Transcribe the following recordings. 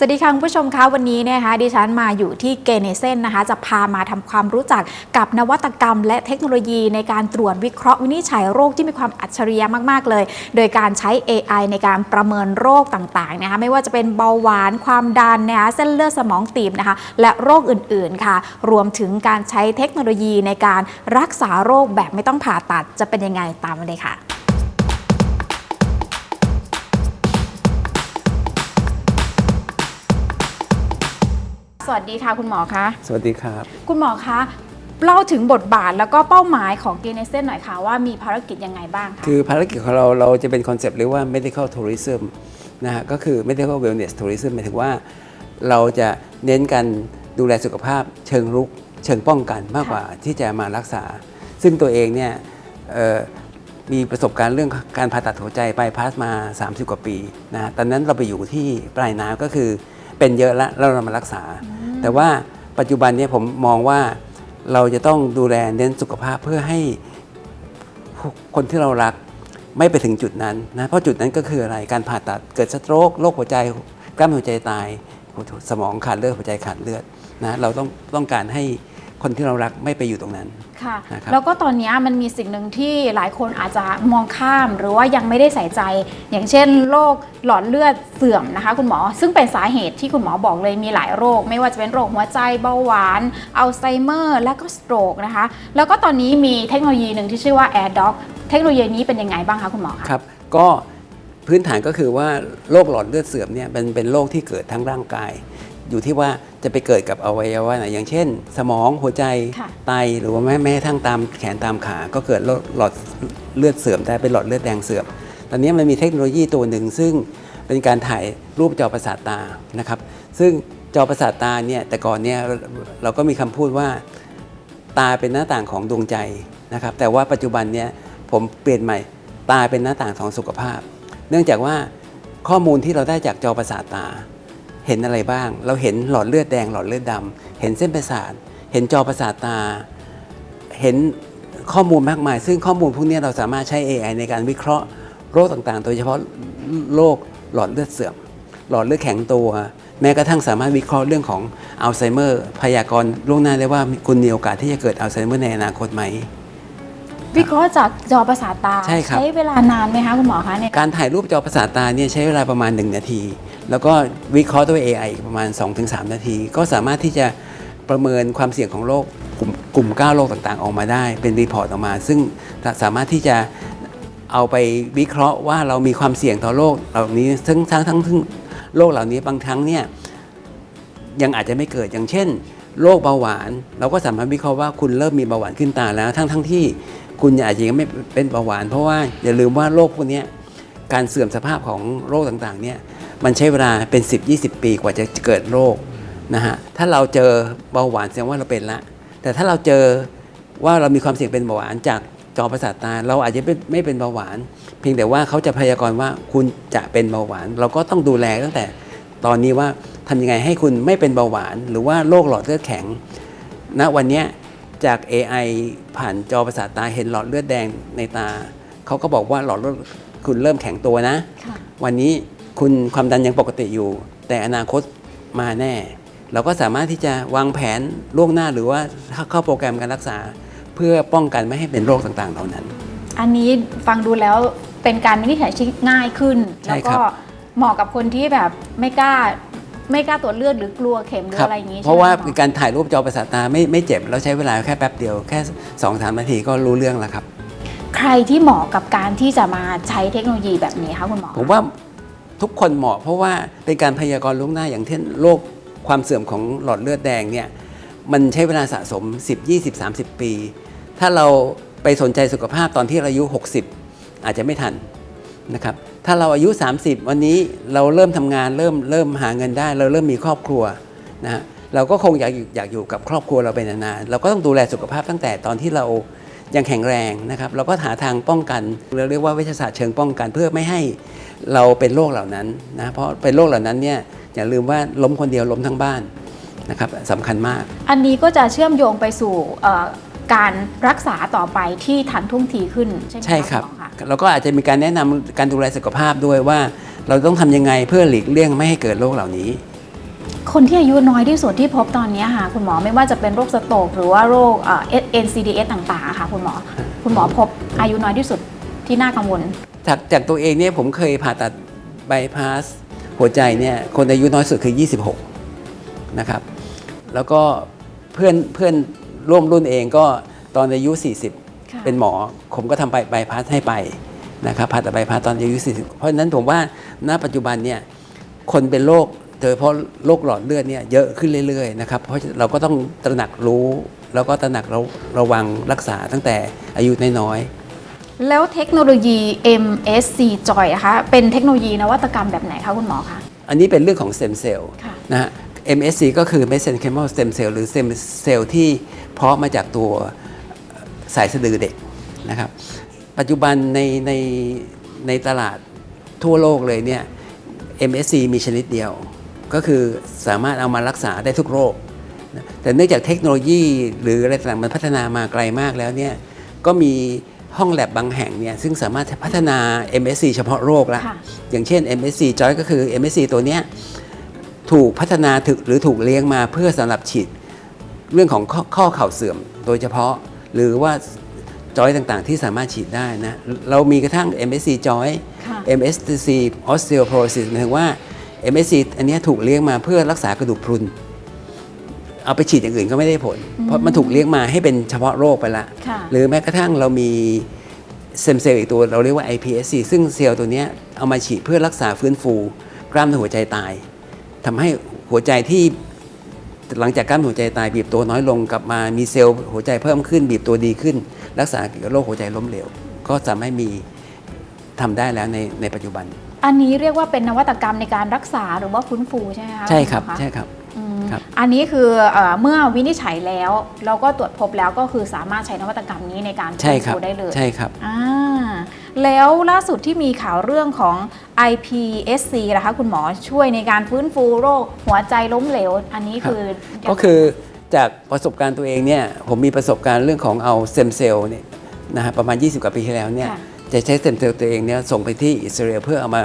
สวัสดีค่ะคุณผู้ชมคะวันนี้เนยนะคะดิฉันมาอยู่ที่เกเนเซนนะคะจะพามาทำความรู้จักกับนวัตกรรม และเทคโนโลยีในการตรวจวิเคราะห์วินิจฉัยโรคที่มีความอัจฉริยะมากๆเลย โดยการใช้ AI ในการประเมินโรคต่างๆนะคะไม่ว่าจะเป็นเบาหวานความดันนะคะเส้นเลือดสมองตีบนะคะและโรคอื่นๆค่ะ รวมถึงการใช้เทคโนโลยีในการรักษาโรคแบบไม่ต้องผ่าตัดจะเป็นยังไงตามมาเลยค่ะ สวัสดีค่ะคุณหมอคะสวัสดีครับ คุณหมอคะเล่าถึงบทบาทแล้วก็เป้าหมายของเกเนเซนหน่อยค่ะว่ามีภารกิจยังไงบ้างคะคือภารกิจของเราเราจะเป็นคอนเซปต์เรียกว่า medical tourism นะฮะก็คือ medical wellness tourism หมายถึงว่า เราจะเน้นการดูแลสุขภาพเชิงรุกเชิงป้องกันมากกว่าที่จะมารักษา ซึ่งตัวเองเนี่ยเอ่อมีประสบการณ์เรื่องการผ่าตัดหัวใจไปพาสมา 30 กว่าปีนะฮะตอนนั้นเราไปอยู่ที่ปลายน้ำก็คือเป็นเยอะแล้วแล้วเรามารักษา แต่ว่าปัจจุบันนี้ผมมองว่าเราจะต้องดูแลเน้นสุขภาพเพื่อให้คนที่เรารักไม่ไปถึงจุดนั้นนะเพราะจุดนั้นก็คืออะไรการผ่าตัดเกิดสโตรกโรคหัวใจกล้ามเนื้อหัวใจตายสมองขาดเลือดหัวใจขาดเลือดนะเราต้องต้องการให้ คนที่เรารักไม่ไปอยู่ตรงนั้น ค่ะ นะครับแล้วก็ตอนนี้มันมีสิ่งหนึ่งที่หลายคนอาจจะมองข้ามหรือว่ายังไม่ได้ใส่ใจ อย่างเช่นโรคหลอดเลือดเสื่อมนะคะคุณหมอ ซึ่งเป็นสาเหตุที่คุณหมอบอกเลยมีหลายโรค ไม่ว่าจะเป็นโรคหัวใจเบาหวานอัลไซเมอร์ และก็สโตรกนะคะ แล้วก็ตอนนี้มีเทคโนโลยีหนึ่งที่ชื่อว่า AirDoc เทคโนโลยีนี้เป็นยังไงบ้างคะคุณหมอคะ ครับก็พื้นฐานก็คือว่าโรคหลอดเลือดเสื่อมเนี่ยเป็นเป็นโรคที่เกิดทั้งร่างกาย อยู่ที่ว่าจะไปเกิดกับอวัยวะไหนอย่างเช่น สมองหัวใจค่ะไตหรือว่าแม้แม้กระทั่งตามแขนตามขา ก็เกิดโรคหลอดเลือดเสื่อมได้เป็นหลอดเลือดแดงเสื่อมตอนนี้มันมีเทคโนโลยีตัวหนึ่งซึ่งเป็นการถ่ายรูปจอประสาทตานะครับ ซึ่งจอประสาทตาเนี่ยแต่ก่อนเนี่ยเราก็มีคำพูดว่าตาเป็นหน้าต่างของดวงใจนะครับ แต่ว่าปัจจุบันเนี่ยผมเปลี่ยนใหม่ตาเป็นหน้าต่างของสุขภาพ เนื่องจากว่าข้อมูลที่เราได้จากจอประสาทตา เห็นอะไรบ้าง เราเห็นหลอดเลือดแดงหลอดเลือดดำเห็นเส้นประสาท เห็นจอประสาทตา เห็นข้อมูลมากมาย ซึ่งข้อมูลพวกนี้เราสามารถใช้ AI ในการวิเคราะห์โรคต่างๆ โดยเฉพาะโรคหลอดเลือดเสื่อม หลอดเลือดแข็งตัว แม้กระทั่งสามารถวิเคราะห์เรื่องของอัลไซเมอร์ พยากรณ์ล่วงหน้าได้ว่าคุณมีโอกาสที่จะเกิดอัลไซเมอร์ในอนาคตไหม วิเคราะห์จากจอประสาทตาใช่ครับ เวลานานไหมคะคุณหมอคะในการถ่ายรูปจอประสาทตาเนี่ยใช้เวลาประมาณ 1 นาที แล้วก็วิเคราะห์ด้วย AI อีกประมาณ 2-3 นาที ก็สามารถที่จะประเมินความเสี่ยงของโรคกลุ่มกลุ่ม9โรคต่างๆ ออกมาได้ เป็นรีพอร์ตออกมา ซึ่งสามารถที่จะเอาไปวิเคราะห์ว่าเรามีความเสี่ยงต่อโรคเหล่านี้ซึ่งทั้งทั้งทั้งโรคเหล่านี้บางครั้งเนี่ยยังอาจจะไม่เกิดอย่างเช่นโรคเบาหวาน เราก็สามารถวิเคราะห์ว่าคุณเริ่มมีเบาหวานขึ้นตาแล้ว ทั้งทั้งที่ คุณอาจจะยังไม่เป็นเบาหวาน เพราะว่าอย่าลืมว่าโรคพวกนี้การเสื่อมสภาพของโรคต่างๆเนี่ยมันใช้เวลาเป็น 10-20 ปีกว่าจะเกิดโรคนะฮะถ้าเราเจอเบาหวานแสดงว่าเราเป็นละแต่ถ้าเราเจอว่าเรามีความเสี่ยงเป็นเบาหวานจากจอประสาทตา เราอาจจะไม่เป็นเบาหวาน เพียงแต่ว่าเขาจะพยากรณ์ว่าคุณจะเป็นเบาหวาน เราก็ต้องดูแลตั้งแต่ตอนนี้ว่าทำยังไงให้คุณไม่เป็นเบาหวาน หรือว่าโรคหลอดเลือดแข็งณวันนี้ จาก AI ผ่านจอประสาทตาเห็นหลอดเลือดแดงในตา เขาก็บอกว่าหลอดเลือดคุณเริ่มแข็งตัวนะค่ะวันนี้คุณความดันยังปกติอยู่ แต่อนาคตมาแน่ เราก็สามารถที่จะวางแผนล่วงหน้าหรือว่าเข้าโปรแกรมการรักษา เพื่อป้องกันไม่ให้เป็นโรคต่างๆ เหล่านั้น อันนี้ฟังดูแล้วเป็นการวินิจฉัยที่ง่ายขึ้นใช่แล้วครัก็บเหมาะกับคนที่แบบไม่กล้า ไม่กล้าตรวจเลือดหรือกลัวเข็มหรือครับอะไรอย่างนี้เพราะว่าใช่ไหมหมอการถ่ายรูปจอประสาทตาไม่ไม่เจ็บแล้วใช้เวลาแค่แป๊บเดียวแค่2อสนาทีก็รู้เรื่องแล้วครับ ใครที่เหมาะกับการที่จะมาใช้เทคโนโลยีแบบนี้คะคุณหมอผมว่าทุกคนเหมาะ เพราะว่าเป็นการพยากรณ์ล่วงหน้าอย่างเช่นโรคความเสื่อมของหลอดเลือดแดงเนี่ยมันใช้เวลาสะสม 10 20 30 ปี ถ้าเราไปสนใจสุขภาพตอนที่เราอายุ 60 อาจจะไม่ทันนะครับ ถ้าเราอายุ 30 วันนี้เราเริ่มทำงานเริ่มเริ่มหาเงินได้ เราเริ่มมีครอบครัวนะฮะเราก็คงอยากอยู่อยากอยู่กับครอบครัวเราไปนานๆเราก็ต้องดูแลสุขภาพตั้งแต่ตอนที่เรายังแข็งแรงนะครับ เราก็หาทางป้องกันเราเรียกว่าเวชศาสตร์เชิงป้องกันเพื่อไม่ให้เราเป็นโรคเหล่านั้นนะเพราะเป็นโรคเหล่านั้นเนี่ยอย่าลืมว่าล้มคนเดียวล้มทั้งบ้านนะครับสำคัญมาก อันนี้ก็จะเชื่อมโยงไปสู่เอ่อการรักษาต่อไปที่ทันท่วงทีขึ้นใช่ไหมะใช่ครับ ณหมอะเราก็อาจจะมีการแนะนำการดูแลสุขภาพด้วยว่า เราต้องทำยังไงเพื่อหลีกเลี่ยงไม่ให้เกิดโรคเหล่านี้ คนที่อายุน้อยที่สุดที่พบตอนนี้ค่ะคุณหมอไม่ว่าจะเป็นโรคสโตรกหรือว่าโรคเอ่อ NCDS ต่างๆค่ะคุณหมอคุณหมอพบอายุน้อยที่สุดที่น่ากังวล จากจากตัวเองเนี่ยผมเคยผ่าตัดบายพาสหัวใจเนี่ยคนอายุน้อยสุดคือ 26 นะครับ แล้วก็เพื่อนเพื่อนร่วมรุ่นเองก็ตอนอายุค่ะ40 เป็นหมอผมก็ทำบายพาสให้ไปนะครับผ่าตัดบายพาสตอนอายุ40 เพราะฉะนั้นผมว่าณปัจจุบันเนี่ยคนเป็นโรคโดยเฉพาะโรคหลอดเลือดเนี่ยเยอะขึ้นเรื่อยๆนะครับเพราะเราก็ต้องตระหนักรู้ แล้วก็ตระหนักระระวังรักษาตั้งแต่อายุน้อยๆแล้วเทคโนโลยี MSC Joy นะคะเป็นเทคโนโลยีนวัตกรรมแบบไหนคะคุณหมอคะอันนี้เป็นเรื่องของสเต็มเซลล์ค่ะนะฮะ MSC ก็คือ mesenchymal stem cell หรือ stem cell ที่เพาะมาจากตัว สายสะดือเด็กนะครับ ปัจจุบันในในในตลาดทั่วโลกเลยเนี่ย MSC มีชนิดเดียว ก็คือสามารถเอามารักษาได้ทุกโรคนะแต่เนื่องจากเทคโนโลยีหรืออะไรต่างๆมันพัฒนามาไกลมากแล้วเนี่ยก็มีห้องแลบบางแห่งเนี่ยซึ่งสามารถพัฒนา MSC เฉพาะโรคละค่ะอย่างเช่น MSC Joy ก็คือ MSC ตัวเนี้ยถูกพัฒนาถึกหรือถูกเลี้ยงมาเพื่อสำหรับฉีดเรื่องของข้อข้อเข่าเสื่อม โดยเฉพาะ หรือว่าจอยต่างๆ ที่สามารถฉีดได้นะ เรามีกระทั่ง MSC Joy ค่ะ MSC Osteoporosis หมายถึงว่า MSC อันเนี้ยถูกเลี้ยงมาเพื่อรักษากระดูกพรุน เอาไปฉีดอย่างอื่นก็ไม่ได้ผล เพราะมันถูกเลี้ยงมาให้เป็นเฉพาะโรคไปละค่ะหรือแม้กระทั่งเรามีเซมเซลล์อีกตัวเราเรียกว่า iPSC ซึ่งเซลล์ตัวเนี้ยเอามาฉีดเพื่อรักษาฟื้นฟู กล้ามเนื้อหัวใจตายทำให้หัวใจที่ หลังจากกล้ามเนื้อหัวใจตายบีบตัวน้อยลงกลับมามีเซลล์หัวใจเพิ่มขึ้น บีบตัวดีขึ้น รักษาเกี่ยวกับโรคหัวใจล้มเหลว ก็สามารถมีทำได้แล้วในในปัจจุบัน อันนี้เรียกว่าเป็นนวัตกรรมในการรักษาหรือว่าฟื้นฟูใช่ไหมคะใช่ครับณหมอะใช่ครับอืมครับอันนี้คือเออเมื่อวินิจฉัยแล้ว เราก็ตรวจพบแล้วก็คือสามารถใช้นวัตกรรมนี้ในการใช่ฟื้นครับฟูได้เลยใช่ครับอ่า แล้วล่าสุดที่มีข่าวเรื่องของ iPSC นะคะคุณหมอช่วยในการฟื้นฟูโรคหัวใจล้มเหลว อันนี้คือก็คือจากประสบการณ์ตัวเองเนี่ยผมมีประสบการณ์เรื่องของเอาเซมเซลล์เนี่ยนะฮะประมาณ 20 กว่าปีที่แล้วเนี่ยค่ะจะใช้เซมเซลล์ตัวเองเนี่ยส่งไปที่อิสราเอลเพื่อเอามา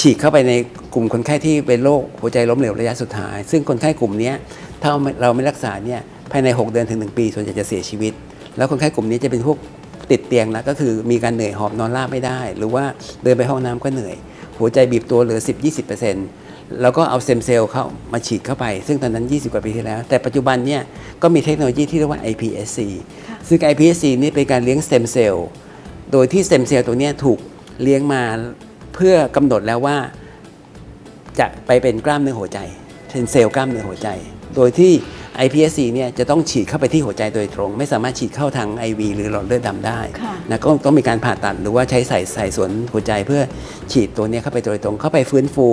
ฉีดเข้าไปในกลุ่มคนไข้ที่เป็นโรคหัวใจล้มเหลวระยะสุดท้าย ซึ่งคนไข้กลุ่มเนี้ยถ้าเราไม่รักษาเนี่ยภายใน 6 เดือนถึง 1 ปี ส่วนใหญ่จะเสียชีวิต แล้วคนไข้กลุ่มนี้จะเป็นพวก ติดเตียงแล้วก็คือมีการเหนื่อยหอบนอนราบไม่ได้ หรือว่าเดินไปห้องน้ำก็เหนื่อย หัวใจบีบตัวเหลือ 10-20%แล้วก็เอาเซมเซลล์เข้ามาฉีดเข้าไป ซึ่งตอนนั้น 20 กว่าปีที่แล้ว แต่ปัจจุบันเนี่ยก็มีเทคโนโลยีที่เรียกว่า iPSC ซึ่ง iPSC นี่เป็นการเลี้ยงสเต็มเซลล์โดยที่สเต็มเซลล์ตัวนี้ถูกเลี้ยงมาเพื่อกำหนดแล้วว่าจะไปเป็นกล้ามเนื้อหัวใจเป็นเซลล์กล้ามเนื้อหัวใจ โดยที่ iPSC เนี่ยจะต้องฉีดเข้าไปที่หัวใจโดยตรง ไม่สามารถฉีดเข้าทาง IV หรือหลอดเลือดดำได้ค่ะนะก็ต้องมีการผ่าตัดหรือว่าใช้ใส่ใส่ส่วนหัวใจเพื่อฉีดตัวเนี้ยเข้าไปโดยตรงเข้าไปฟื้นฟู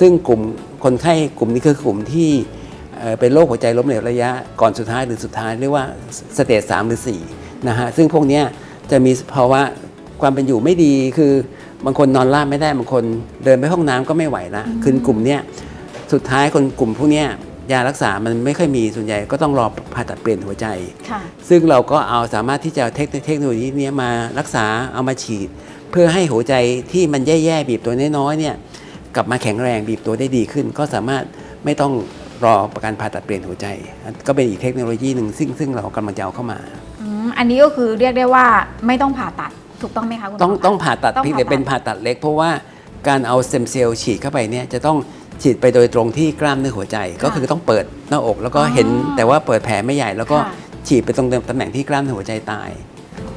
ซึ่งกลุ่มคนไข้กลุ่มนี้คือกลุ่มที่เอ่อเป็นโรคหัวใจล้มเหลวระยะก่อนสุดท้ายหรือสุดท้ายเรียกว่าสเตจสามหรือ4นะฮะซึ่งพวกเนี้ยจะมีภาวะความเป็นอยู่ไม่ดีคือบางคนนอนราบไม่ได้บางคนเดินไปห้องน้ำก็ไม่ไหวละคือกลุ่มเนี้ยสุดท้ายคนกลุ่มพวกเนี้ย ยารักษามันไม่ค่อยมีส่วนใหญ่ก็ต้องรอผ่าตัดเปลี่ยนหัวใจค่ะซึ่งเราก็เอาสามารถที่จะเทคเทคโนโลยีเนี้ยมารักษาเอามาฉีด เพื่อให้หัวใจที่มันแย่ๆบีบตัวน้อยๆเนี่ยกลับมาแข็งแรงบีบตัวได้ดีขึ้น ก็สามารถไม่ต้องรอประการผ่าตัดเปลี่ยนหัวใจ ก็เป็นอีกเทคโนโลยีหนึ่งซึ่งซึ่งเรากำลังจะเอาเข้ามาอืมอันนี้ก็คือเรียกได้ว่าไม่ต้องผ่าตัดถูกต้องไหมคะคุณหมต้องต้องผ่าตัดต้องเพียงแต่ผ่าตัดเป็นผ่าตัดเล็ก เพราะว่าการเอาสเต็มเซลล์ฉีดเข้าไปเนี่ยจะต้อง ฉีดไปโดยตรงที่กล้ามเนื้อหัวใจ ก็คือต้องเปิดหน้าอก แล้วก็เห็นแต่ว่าเปิดแผลไม่ใหญ่ แล้วก็ค่ะฉีดไปตรงตำแหน่งที่กล้ามเนื้อหัวใจตาย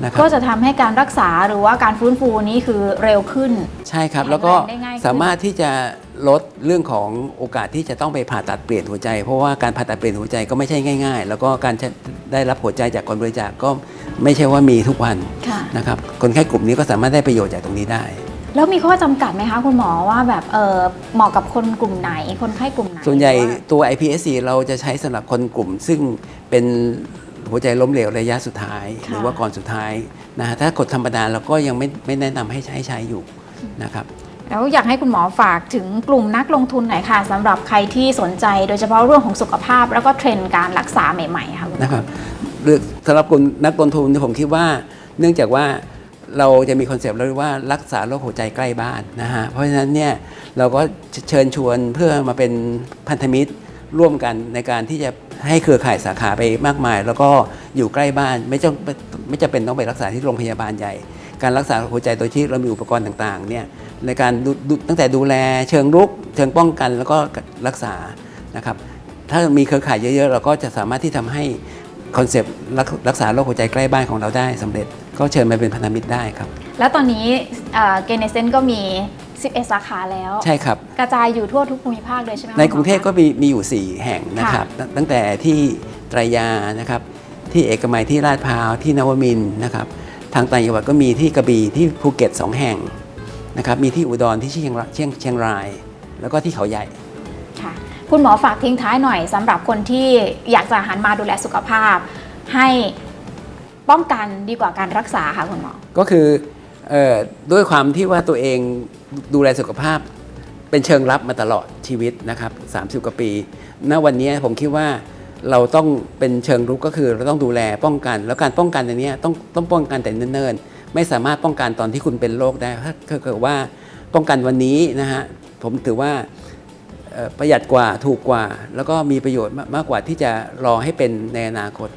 นะครับก็จะทำให้การรักษาหรือว่าการฟื้นฟูนี้คือเร็วขึ้น ใช่ครับแข็งแล้วก็แรงได้ง่ายขึ้นสามารถที่จะลดเรื่องของโอกาสที่จะต้องไปผ่าตัดเปลี่ยนหัวใจ เพราะว่าการผ่าตัดเปลี่ยนหัวใจก็ไม่ใช่ง่าย ๆ แล้วก็การจะได้รับหัวใจจากคนบริจาคก็ไม่ใช่ว่ามีทุกวันค่ะนะครับคนไข้กลุ่มนี้ก็สามารถได้ประโยชน์จากตรงนี้ได้ แล้วมีข้อจำกัดไหมคะคุณหมอว่าแบบเออเหมาะกับคนกลุ่มไหน คนไข้กลุ่มไหนส่วนใหญ่รือว่าตัว iPSC เราจะใช้สำหรับคนกลุ่ม ซึ่งเป็นหัวใจล้มเหลวระยะสุดท้ายค่ะหรือว่าก่อนสุดท้ายนะฮะถ้ากดธรรมดาเราก็ยังไม่ไม่แนะนำให้ใช้ใช้อยู่นะครับ แล้วอยากให้คุณหมอฝากถึงกลุ่มนักลงทุนหน่อยค่ะสำหรับใครที่สนใจโดยเฉพาะเรื่องของสุขภาพ แล้วก็เทรนด์การรักษาใหม่ๆค่ะคุณหมอ นะครับเรื่องสำหรับคนนักลงทุนเนี่ยผมคิดว่า เนื่องจากว่า เราจะมีคอนเซปต์เราเรียกว่ารักษาโรคหัวใจใกล้บ้านนะฮะเพราะฉะนั้นเนี่ยเราก็เชิญชวนเพื่อมาเป็นพันธมิตรร่วมกันในการที่จะให้เครือข่ายสาขาไปมากมาย แล้วก็อยู่ใกล้บ้านไม่จำไม่จำเป็นต้องไปรักษาที่โรงพยาบาลใหญ่ การรักษาหัวใจโดยที่เรามีอุปกรณ์ต่างๆเนี่ยในการตั้งแต่ดูแลเชิงรุก เชิงป้องกันแล้วก็รักษานะครับถ้ามีเครือข่ายเยอะๆ เราก็จะสามารถที่ทำให้คอนเซปต์รักรักษาโรคหัวใจใกล้บ้านของเราได้สำเร็จ ก็เชิญมาเป็นพันธมิตรได้ครับ แล้วตอนนี้เกเนเซนก็มี 11 สาขาแล้ว ใช่ครับ กระจายอยู่ทั่วทุกภูมิภาคเลยใช่ไหมคะในกรุงเทพคุณหมก็อคะมีมีอยู่ 4 แห่งนะครับตั้งตั้งแต่ที่ไตรยานะครับ ที่เอกมัยที่ลาดพร้าวที่นวมินทร์นะครับ ทางต่างจังหวัดก็มีที่กระบี่ที่ภูเก็ต 2 แห่งนะครับ มีที่อุดรที่เชียงรายเชียงเชียงราย แล้วก็ที่เขาใหญ่ค่ะคุณหมอฝากทิ้งท้ายหน่อยสำหรับคนที่อยากจะหันมาดูแลสุขภาพ ให้ ป้องกันดีกว่าการรักษาค่ะคุณหมอ ก็คือเออด้วยความที่ว่าตัวเองดูแลสุขภาพ เป็นเชิงรับมาตลอดชีวิตนะครับ30 กว่าปี ณ วันนี้ผมคิดว่าเราต้องเป็นเชิงรุกก็คือเราต้องดูแลป้องกัน แล้วการป้องกันอันนี้ต้องต้องป้องกันแต่เนิ่นๆ ไม่สามารถป้องกันตอนที่คุณเป็นโรคได้ถ้าเกิดว่าป้องกันวันนี้นะฮะผมถือว่าเอ่อประหยัดกว่าถูกกว่า แล้วก็มีประโยชน์มากกว่าที่จะรอให้เป็นในอนาคต